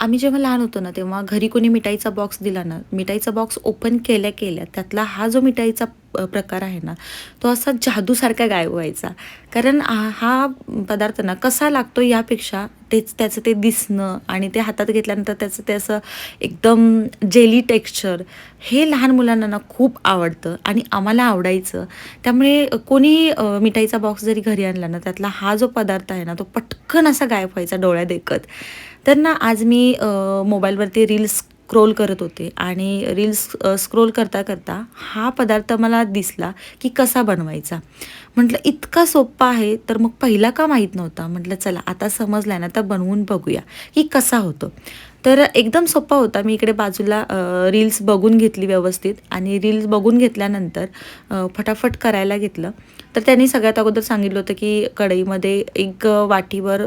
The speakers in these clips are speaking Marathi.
आम्ही जेव्हा लहान होतो ना तेव्हा घरी कोणी मिठाईचा बॉक्स दिला ना मिठाईचा बॉक्स ओपन केल्या केल्या त्यातला हा जो मिठाईचा प्रकार आहे ना तो असा जादूसारखा गायब व्हायचा. कारण हा पदार्थ ना कसा लागतो यापेक्षा तेच त्याचं ते दिसणं आणि ते हातात घेतल्यानंतर त्याचं ते असं एकदम जेली टेक्स्चर हे लहान मुलांना ना खूप आवडतं आणि आम्हाला आवडायचं. त्यामुळे कोणी मिठाईचा बॉक्स जरी घरी आणला ना त्यातला हा जो पदार्थ आहे ना तो पटकन असा गायब व्हायचा डोळ्या देखत तर ना आज मी मोबाईलवरती रील्स स्क्रोल करत होते आणि रील्स स्क्रोल करता करता हा पदार्थ मला दिसला की कसा बनवायचा. म्हटलं इतका सोप्पा आहे तर मग पहिला का माहीत नव्हता? म्हटलं चला आता समजला ना तर बनवून बघूया की कसा होतो. तर एकदम सोपा होता. मी इकडे बाजूला रील्स बघून घेतली व्यवस्थित आणि रील्स बघून घेतल्यानंतर फटाफट करायला घेतलं. तर त्यांनी सगळ्यात अगोदर सांगितलं होतं की कढईमध्ये एक वाटीवर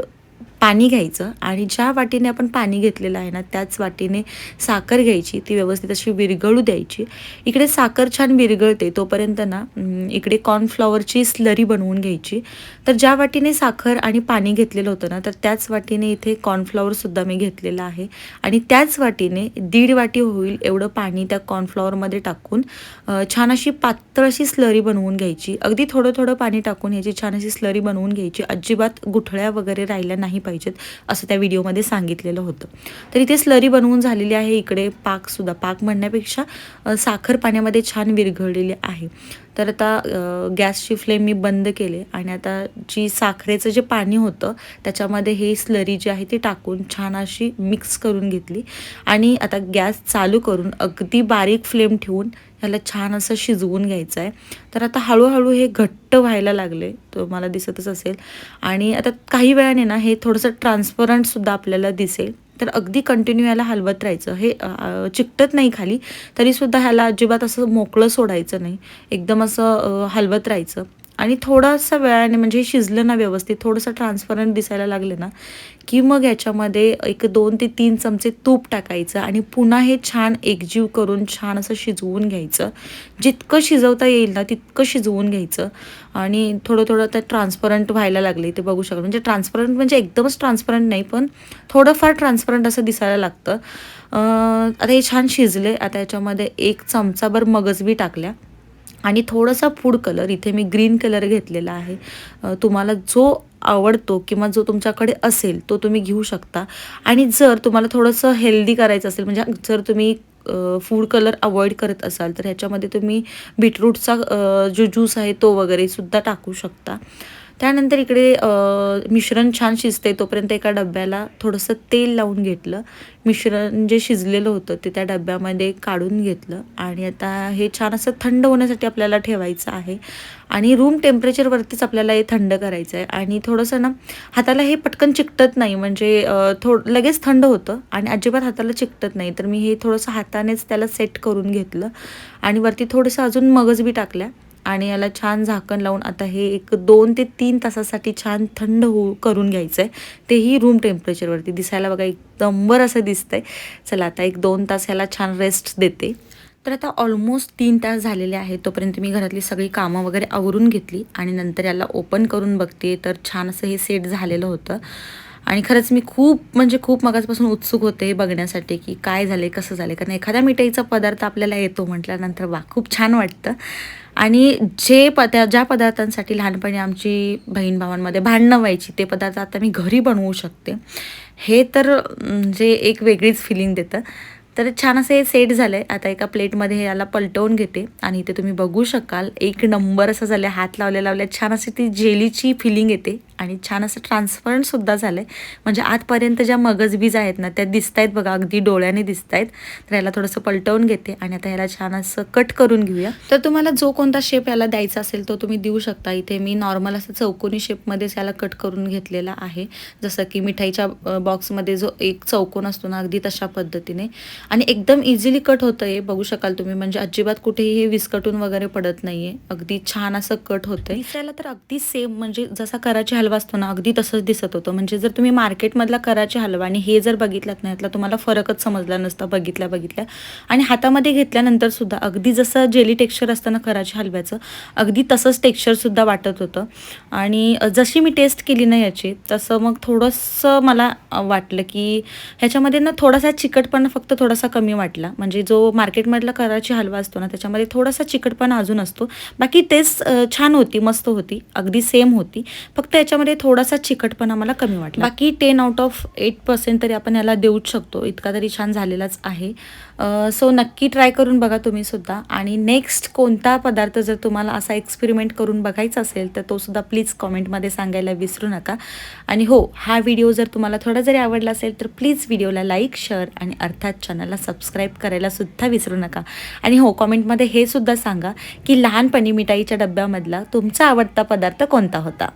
पाणी घ्यायचं आणि ज्या वाटीने आपण पाणी घेतलेलं आहे ना त्याच वाटीने साखर घ्यायची. ती व्यवस्थित अशी विरघळू द्यायची. इकडे साखर छान विरघळते तोपर्यंत ना इकडे कॉर्नफ्लॉवरची स्लरी बनवून घ्यायची. तर ज्या वाटीने साखर आणि पाणी घेतलेलं होतं ना तर त्याच वाटीने इथे कॉर्नफ्लॉवरसुद्धा मी घेतलेलं आहे. आणि त्याच वाटीने दीड वाटी होईल एवढं पाणी त्या कॉर्नफ्लॉवरमध्ये टाकून छान अशी पातळ अशी स्लरी बनवून घ्यायची. अगदी थोडं थोडं पाणी टाकून ह्याची छान अशी स्लरी बनवून घ्यायची. अजिबात गुठळ्या वगैरे राहिल्या नाही पाहिजेत असं त्या व्हिडिओमध्ये सांगितलेलं होतं. तर इथे स्लरी बनवून झालेली आहे इकडे पाकसुद्धा पाक म्हणण्यापेक्षा साखर पाण्यामध्ये छान विरघळलेली आहे. तर आता गॅसची फ्लेम मी बंद केले आणि आता जी साखरेचं जे पाणी होतं त्याच्यामध्ये हे स्लरी जी आहे ती टाकून छान अशी मिक्स करून घेतली. आणि आता गॅस चालू करून अगदी बारीक फ्लेम ठेवून ह्याला छान असं शिजवून घ्यायचं आहे तर आता हळूहळू हे घट्ट व्हायला लागले तो मला दिसतच असेल. आणि आता काही वेळाने ना हे थोडंसं ट्रान्सपरंटसुद्धा आपल्याला दिसेल. तर अगदी कंटिन्यू याला हलवत राहायचं. हे चिकटत नाही खाली. तरीसुद्धा ह्याला अजिबात असं मोकळं सोडायचं नाही. एकदम असं हलवत राहायचं. आणि थोडासा वेळाने म्हणजे हे शिजलं ना व्यवस्थित थोडंसं ट्रान्सपरंट दिसायला लागलं ना की मग याच्यामध्ये एक दोन ते तीन चमचे तूप टाकायचं आणि पुन्हा हे छान एकजीव करून छान असं शिजवून घ्यायचं. जितकं शिजवता येईल ना तितकं शिजवून घ्यायचं. आणि थोडं थोडं ते ट्रान्सपरंट व्हायला लागले ते बघू शकाल म्हणजे ट्रान्सपरंट म्हणजे एकदमच ट्रान्सपरंट नाही पण थोडंफार ट्रान्सपरंट असं दिसायला लागतं. आता हे छान शिजले. आता याच्यामध्ये एक चमचाभर मगजबी टाकल्या. आणि थोडासा फूड कलर इथे मी ग्रीन कलर घेतलेला आहे. तुम्हाला जो आवडतो किंवा जो तुमच्याकडे असेल तो तुम्ही घेऊ शकता. आणि जर तुम्हाला थोडंसं हेल्दी करायचं असेल म्हणजे जर तुम्ही फूड कलर अवॉइड करत असाल तर ह्याच्यामध्ये तुम्ही बीटरूटचा जो ज्यूस आहे तो वगैरे सुद्धा टाकू शकता. त्यानंतर इकडे मिश्रण छान शिजते तोपर्यंत एका डब्याला थोडंसं तेल लावून घेतलं. मिश्रण जे शिजलेलं होतं ते त्या डब्यामध्ये काढून घेतलं. आणि आता हे छान असं थंड होण्यासाठी आपल्याला ठेवायचं आहे. आणि रूम टेम्परेचरवरतीच आपल्याला हे थंड करायचं आहे. आणि थोडंसं ना हाताला हे पटकन चिकटत नाही. म्हणजे थोड लगेच थंड होतं. आणि अजिबात हाताला चिकटत नाही. तर मी हे थोडंसं हातानेच त्याला सेट करून घेतलं. आणि वरती थोडंसं अजून मगज बी टाकल्या. आणि याला छान झाकण लावून आता हे एक दोन ते तीन तासासाठी छान थंड होऊ करून घ्यायचं आहे तेही रूम टेम्परेचरवरती दिसायला बघा एकदमवर असं दिसतंय. चला आता एक दोन तास ह्याला छान रेस्ट देते. तर आता ऑलमोस्ट तीन तास झालेले आहेत. तोपर्यंत मी घरातली सगळी कामं वगैरे आवरून घेतली आणि नंतर याला ओपन करून बघते. तर छान असं हे सेट झालेलं होतं. आणि खरंच मी खूप म्हणजे खूप मगाचपासून उत्सुक होते हे बघण्यासाठी की काय झाले कसं झाले कारण एखाद्या मिठाईचा पदार्थ आपल्याला येतो म्हटल्यानंतर वा खूप छान वाटतं. आणि जे पदा ज्या पदार्थांसाठी लहानपणी आमची बहीण भावांमध्ये भांडणं व्हायची ते पदार्थ आता मी घरी बनवू शकते. हे तर म्हणजे एक वेगळीच फिलिंग देतं. तर छान असं हे सेट झालं आहे आता एका प्लेटमध्ये याला पलटवून घेते आणि इथे तुम्ही बघू शकाल एक नंबर असं झालं हात लावल्या लावल्या छान असे ती जेलीची फिलिंग येते. आणि छान असं ट्रान्सपरंटसुद्धा झालं आहे म्हणजे आतपर्यंत ज्या मगजबीज आहेत ना त्या दिसत आहेत बघा अगदी डोळ्याने दिसत आहेत तर याला थोडंसं पलटवून घेते आणि आता याला छान असं कट करून घेऊया. तर तुम्हाला जो कोणता शेप याला द्यायचा असेल तो तुम्ही देऊ शकता. इथे मी नॉर्मल असं चौकोनी शेपमध्येच याला कट करून घेतलेला आहे. जसं की मिठाईच्या बॉक्समध्ये जो एक चौकोन असतो ना अगदी तशा पद्धतीने. आणि एकदम इझिली कट होतं आहे बघू शकाल तुम्ही. म्हणजे अजिबात कुठेही हे विस्कटून वगैरे पडत नाही आहे अगदी छान असं कट होतं आहे दिसायला तर अगदी सेम म्हणजे जसा कराची हलवा हलवा असतो ना अगदी तसंच दिसत होतं. म्हणजे जर तुम्ही मार्केटमधला कराची हलवा आणि हे जर बघितलात ना यातला तुम्हाला फरकच समजला नसता बघितल्या बघितल्या. आणि हातामध्ये घेतल्यानंतर सुद्धा अगदी जसं जेली टेक्स्चर असतं ना कराच्या हलव्याचं अगदी तसंच टेक्स्चरसुद्धा वाटत होतं. आणि जशी मी टेस्ट केली ना याची तसं मग थोडंसं मला वाटलं की ह्याच्यामध्ये ना थोडासा चिकटपणा फक्त थोडासा कमी वाटला. म्हणजे जो मार्केटमधला कराची हलवा असतो ना त्याच्यामध्ये थोडासा चिकटपणा अजून असतो. बाकी टेस्ट छान होती मस्त होती. अगदी सेम होती. फक्त याच्यामध्ये थोडासा चिकटपणा मला कमी वाटला. बाकी ten out of eight percent तरी आपण याला देऊच शकतो. इतका तरी छान झालेलाच आहे. सो नक्की ट्राय करून बघा तुम्ही सुद्धा. आणि नेक्स्ट कोणता पदार्थ जर तुम्हाला असा एक्सपेरिमेंट करून बघायचा असेल तर तो सुद्धा प्लीज कॉमेंटमध्ये सांगायला विसरू नका. आणि हो हा व्हिडिओ जर तुम्हाला थोडा जरी आवडला असेल तर प्लीज व्हिडिओला लाईक शेअर आणि अर्थात चॅनलला सबस्क्राईब करायला सुद्धा विसरू नका. आणि हो कॉमेंटमध्ये हे सुद्धा सांगा की लहानपणी मिठाईच्या डब्यामधला तुमचा आवडता पदार्थ कोणता होता?